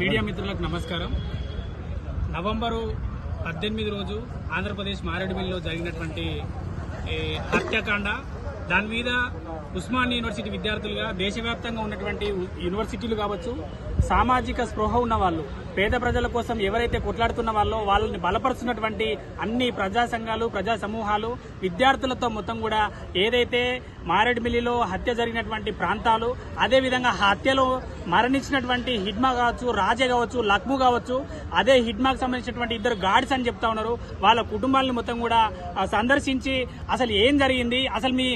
Media మిత్రులకు నమస్కారం. November పద్దెనిమిది రోజు ఆంధ్రప్రదేశ్ మారేడుమిల్లిలో జరిగినటువంటి హత్యాకాండ దాని మీద ఉస్మాన్ యూనివర్సిటీ విద్యార్థులుగా దేశవ్యాప్తంగా ఉన్నటువంటి యూనివర్సిటీలు కావచ్చు సామాజిక స్పృహ ఉన్న వాళ్ళు పేద ప్రజల కోసం ఎవరైతే కొట్లాడుతున్న వాళ్ళో వాళ్ళని బలపరుస్తున్నటువంటి అన్ని ప్రజా సంఘాలు ప్రజా సమూహాలు విద్యార్థులతో మొత్తం కూడా ఏదైతే మారేడుమిల్లిలో హత్య జరిగినటువంటి ప్రాంతాలు అదేవిధంగా హత్యలో మరణించినటువంటి హిడ్మా కావచ్చు రాజే కావచ్చు లక్ము కావచ్చు అదే హిడ్మాకు సంబంధించినటువంటి ఇద్దరు గాడ్స్ అని చెప్తా ఉన్నారు. వాళ్ళ కుటుంబాలను మొత్తం కూడా సందర్శించి అసలు ఏం జరిగింది అసలు మీ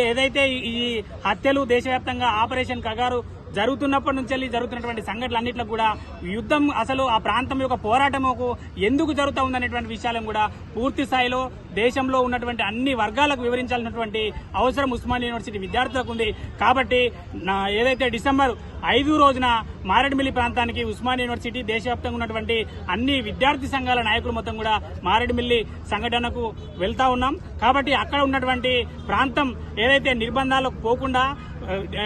ఏదైతే ఈ- ఈ హత్యలు దేశవ్యాప్తంగా ఆపరేషన్ కగారు జరుగుతున్నప్పటి నుంచి వెళ్ళి జరుగుతున్నటువంటి సంఘటనలన్నింటిలో కూడా యుద్ధం అసలు ఆ ప్రాంతం యొక్క పోరాటముకు ఎందుకు జరుగుతూ ఉందనేటువంటి విషయాలను కూడా పూర్తి స్థాయిలో దేశంలో ఉన్నటువంటి అన్ని వర్గాలకు వివరించాల్సినటువంటి అవసరం ఉస్మాన్ యూనివర్సిటీ విద్యార్థులకు ఉంది. కాబట్టి నా ఏదైతే డిసెంబర్ ఐదు రోజున మారేడుమిల్లి ప్రాంతానికి ఉస్మాన్ యూనివర్సిటీ దేశవ్యాప్తంగా ఉన్నటువంటి అన్ని విద్యార్థి సంఘాల నాయకులు మొత్తం కూడా మారేడుమిల్లి సంఘటనకు వెళ్తా ఉన్నాం. కాబట్టి అక్కడ ఉన్నటువంటి ప్రాంతం ఏదైతే నిర్బంధాలకు పోకుండా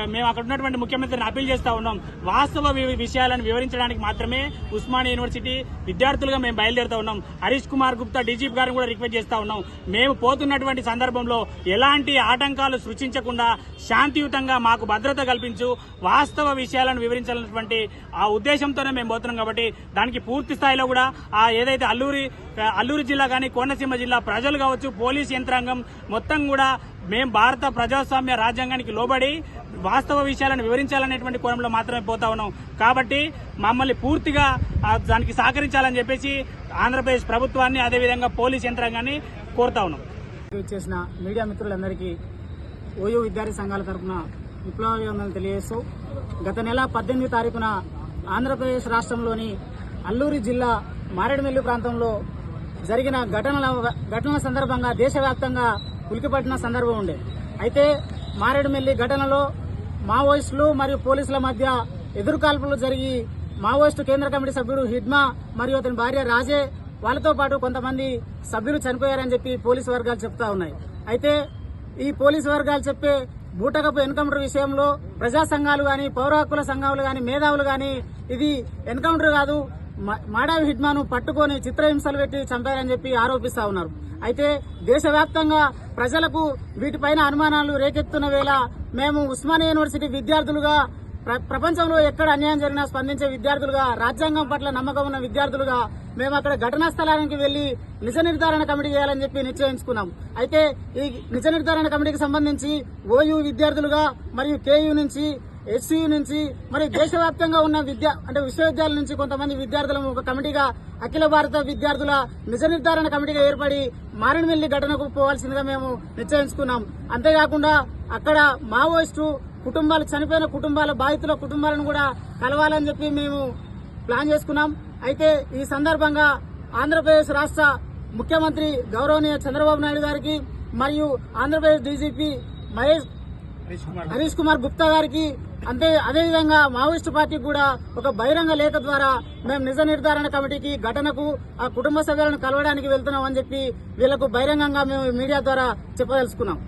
మేము అక్కడ ఉన్నటువంటి ముఖ్యమంత్రిని అప్పీల్ చేస్తా ఉన్నాం. వాస్తవ వి- విషయాలను వివరించడానికి మాత్రమే ఉస్మానియా యూనివర్సిటీ విద్యార్థులుగా మేము బయలుదేరుతా ఉన్నాం. హరీష్ కుమార్ గుప్తా డీజీపీ గారిని కూడా రిక్వెస్ట్ చేస్తా ఉన్నాం. మేము పోతున్నటువంటి సందర్భంలో ఎలాంటి ఆటంకాలు సృష్టించకుండా శాంతియుతంగా మాకు భద్రత కల్పించు వాస్తవ విషయాలను వివరించాలన్నటువంటి ఆ ఉద్దేశంతోనే మేము పోతున్నాం కాబట్టి దానికి పూర్తి స్థాయిలో కూడా ఆ ఏదైతే అల్లూరి అల్లూరి జిల్లా కానీ కోనసీమ జిల్లా ప్రజలు కావచ్చు పోలీస్ యంత్రాంగం మొత్తం కూడా మేము భారత ప్రజాస్వామ్య రాజ్యాంగానికి లోబడి వాస్తవ విషయాలను వివరించాలనేటువంటి కోణంలో మాత్రమే పోతా ఉన్నాం. కాబట్టి మమ్మల్ని పూర్తిగా దానికి సహకరించాలని చెప్పేసి ఆంధ్రప్రదేశ్ ప్రభుత్వాన్ని అదేవిధంగా పోలీస్ యంత్రాంగాన్ని కోరుతా ఉన్నాం. చేసిన మీడియా మిత్రులందరికీ ఓయూ విద్యార్థి సంఘాల తరఫున విప్లవాభివందనలు తెలియజేస్తూ గత నెల పద్దెనిమిది తారీఖున ఆంధ్రప్రదేశ్ రాష్ట్రంలోని అల్లూరి జిల్లా మారేడుమిల్లి ప్రాంతంలో జరిగిన ఘటనల ఘటనల సందర్భంగా దేశవ్యాప్తంగా ఉలికిపడిన సందర్భం ఉండే. అయితే మారేడుమిల్లి ఘటనలో మావోయిస్టులు మరియు పోలీసుల మధ్య ఎదురుకాల్పులు జరిగి మావోయిస్టు కేంద్ర కమిటీ సభ్యుడు హిడ్మా మరియు అతని భార్య రాజే వాళ్ళతో పాటు కొంతమంది సభ్యులు చనిపోయారని చెప్పి పోలీసు వర్గాలు చెప్తా ఉన్నాయి. అయితే ఈ పోలీసు వర్గాలు చెప్పే బూటకపు ఎన్కౌంటర్ విషయంలో ప్రజా సంఘాలు గాని పౌర హక్కుల సంఘాలు గాని మేధావులు గాని ఇది ఎన్కౌంటర్ కాదు. మ- మాడావి హిడ్మాను పట్టుకొని చిత్రహింసలు పెట్టి చంపారని చెప్పి ఆరోపిస్తా ఉన్నారు. అయితే దేశవ్యాప్తంగా ప్రజలకు వీటిపైన అనుమానాలు రేకెత్తున్న వేళ మేము ఉస్మానియా యూనివర్సిటీ విద్యార్థులుగా ప్ర- ప్రపంచంలో ఎక్కడ అన్యాయం జరిగినా స్పందించే విద్యార్థులుగా రాజ్యాంగం పట్ల నమ్మకం ఉన్న విద్యార్థులుగా మేము అక్కడ ఘటనా స్థలానికి వెళ్ళి నిజ నిర్ధారణ కమిటీ చేయాలని చెప్పి నిశ్చయించుకున్నాం. అయితే ఈ నిజ నిర్ధారణ కమిటీకి సంబంధించి ఓయూ విద్యార్థులుగా మరియు కేయూ నుంచి ఎస్సీయూ నుంచి మరి దేశవ్యాప్తంగా ఉన్న విద్యా అంటే విశ్వవిద్యాలయం నుంచి కొంతమంది విద్యార్థులను ఒక కమిటీగా అఖిల భారత విద్యార్థుల నిజ నిర్ధారణ కమిటీగా ఏర్పడి మారణమిల్లి ఘటనకు పోవాల్సిందిగా మేము నిశ్చయించుకున్నాం. అంతేకాకుండా అక్కడ మావోయిస్టు కుటుంబాలు చనిపోయిన కుటుంబాల బాధితుల కుటుంబాలను కూడా కలవాలని చెప్పి మేము ప్లాన్ చేసుకున్నాం. అయితే ఈ సందర్భంగా ఆంధ్రప్రదేశ్ రాష్ట్ర ముఖ్యమంత్రి గౌరవనీయ చంద్రబాబు నాయుడు గారికి మరియు ఆంధ్రప్రదేశ్ డీజీపీ మహేష్ హరీష్ కుమార్ గుప్తా గారికి అంతే అదేవిధంగా మావోయిస్టు పార్టీకి కూడా ఒక బహిరంగ లేఖ ద్వారా మేము నిజ నిర్ధారణ కమిటీకి ఘటనకు ఆ కుటుంబ సభ్యులను కలవడానికి వెళ్తున్నాం అని చెప్పి వీళ్ళకు బహిరంగంగా మేము మీడియా ద్వారా చెప్పదలుచుకున్నాం.